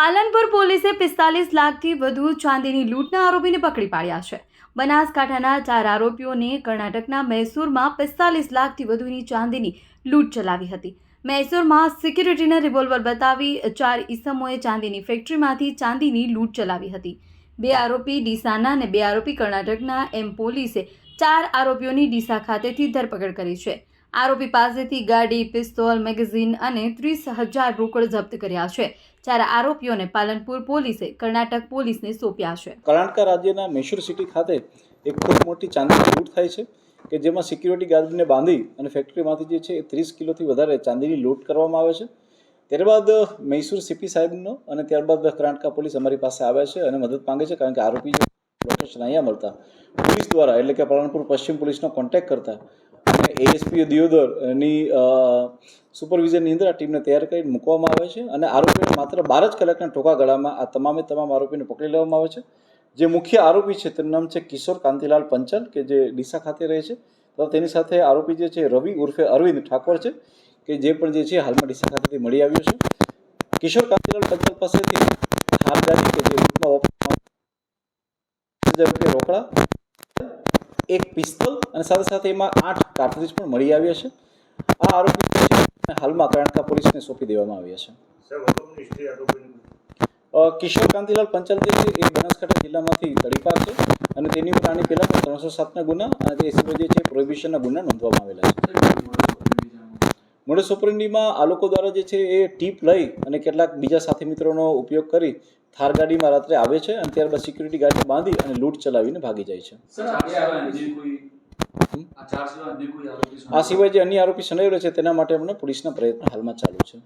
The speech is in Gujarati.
પાલનપુર પોલીસે પિસ્તાલીસ લાખથી વધુ ચાંદીની લૂંટના આરોપીને પકડી પાડ્યા છે. બનાસકાંઠાના ચાર આરોપીઓને કર્ણાટકના મૈસૂરમાં પિસ્તાલીસ લાખથી વધુની ચાંદીની લૂંટ ચલાવી હતી. મૈસૂરમાં સિક્યુરિટીને રિવોલ્વર બતાવી ચાર ઈસમોએ ચાંદીની ફેક્ટરીમાંથી ચાંદીની લૂંટ ચલાવી હતી. બે આરોપી ડીસાના અને બે આરોપી કર્ણાટકના, એમ પોલીસે ચાર આરોપીઓની ડીસા ખાતેથી ધરપકડ કરી છે. આરોપી પાસેથી ગાડી, પિસ્તોલ, મેગેઝીન અને ત્રીસ હજાર રોકડ જપ્ત કર્યા છે, જ્યારે આરોપીઓને પાલનપુર પોલીસે કર્ણાટક પોલીસને સોંપ્યા છે. કર્ણાટક રાજ્યના મૈસૂર સિટી ખાતે એક ખૂબ મોટી ચાંદીની લૂંટ થાય છે, કે જેમાં સિક્યુરિટી ગાર્ડને બાંધી અને ફેક્ટરીમાંથી જે છે એ ત્રીસ કિલોથી વધારે ચાંદીની લૂંટ કરવામાં આવે છે. ત્યારબાદ મૈસૂર સીપી સાહેબનો અને ત્યારબાદ કર્ણાટક પોલીસ અમારી પાસે આવે છે અને મદદ માંગે છે, કારણ કે આરોપી લોકેશન અહીંયા મળતા. પોલીસ દ્વારા એટલે કે પાલનપુર પશ્ચિમ પોલીસનો કોન્ટેક્ટ કરતા અને એએસપી દિયોદરની સુપરવિઝનની અંદર આ ટીમને તૈયાર કરી મૂકવામાં આવે છે અને આરોપીને માત્ર બાર જ કલાકના ટોકા ગાળામાં આ તમામે તમામ આરોપીને પકડી લેવામાં આવે છે. જે મુખ્ય આરોપી છે તેનું નામ છે કિશોર કાંતિલાલ પંચલ, કે જે ડીસા ખાતે રહે છે. તો તેની સાથે આરોપી જે છે રવિ ઉર્ફે અરવિંદ ઠાકોર છે, કે જે પણ જે છે હાલમાં ડીસા ખાતેથી મળી આવ્યો છે. કિશોર કાંતિલાલ પંચલ પાસેથી હાલ કે જે રોકડા એક પિસ્તોલ અને સાથે સાથે એમાં આઠ કાર્ટ્રિજ પણ મળી આવ્યા છે. આ આરોપી હાલમાં કર્ણાટક પોલીસને સોંપી દેવામાં આવ્યા છે. કિશોર કાંતિલાલ પંચાલ જે છે એ બનાસકાંઠા જિલ્લામાંથી તડીપાર છે અને તેની ઉપર આની પહેલાં પણ ત્રણસો સાતના ગુના અને તે સિવાય જે છે પ્રોહિબિશનના ગુના નોંધવામાં આવેલા છે. મોડે સોપરિંડીમાં આ લોકો દ્વારા જે છે એ ટીપ લઈ અને કેટલાક બીજા સાથી મિત્રોનો ઉપયોગ કરી થાર ગાડીમાં રાત્રે આવે છે અને ત્યારબાદ સિક્યુરિટી ગાર્ડને બાંધી અને લૂંટ ચલાવીને ભાગી જાય છે. આ સિવાય જે અન્ય આરોપી શનાયેલો છે તેના માટે અમને પોલીસના પ્રયત્ન હાલમાં ચાલુ છે.